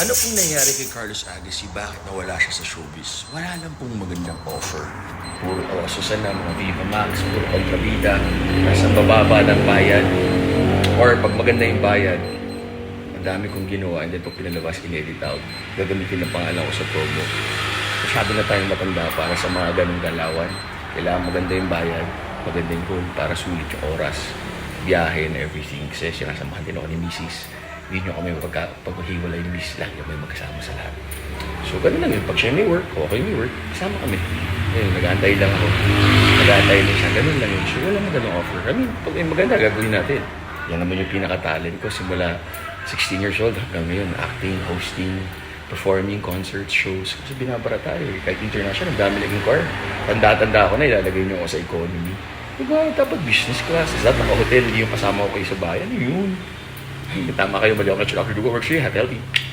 Ano pong nangyari kay Carlos Agassi? Bakit nawala siya sa showbiz? Wala lang pong magandang offer. Puro kaususan na mga Viva Max, puro kontrabida, nasa bababa ng bayad. Or pag maganda yung bayad, ang dami kong ginawa and then pag pinalabas, in-edit out. Gagamitin ang pangalan ko sa promo. Masyado na tayong matanda para sa mga ganong galawan. Kailangan maganda yung bayad, maganda yung role para sulit yung oras, biyahe and everything. Kasi sinasamahan din ako ni Mrs. Hindi nyo kami pagka, paghiwalay Mrs. Lagi kami magkasama sa lahat. So, ganun lang yun. Pag siya may work, okay may work, kasama kami. Ayun, nag-aantay lang ako. Nag-aantay lang siya. Ganun lang yun. So, wala mo ganung offer. I mean, pag may maganda, gagawin natin. Yan naman yung pinaka-talent ko simula 16 years old hanggang ngayon. Acting, hosting, performing, concerts, shows. Kasi binabara tayo. eh. Kahit international, ang dami naging car. Tanda-tanda ako na, ilalagay niyo ako sa economy. Diba, dapat business class. Is that naka-hotel, yung kasama ko kayo sa bayan. Yun. Tama kayo, mali ako na Dr. Dugo Works here, Hat Healthy.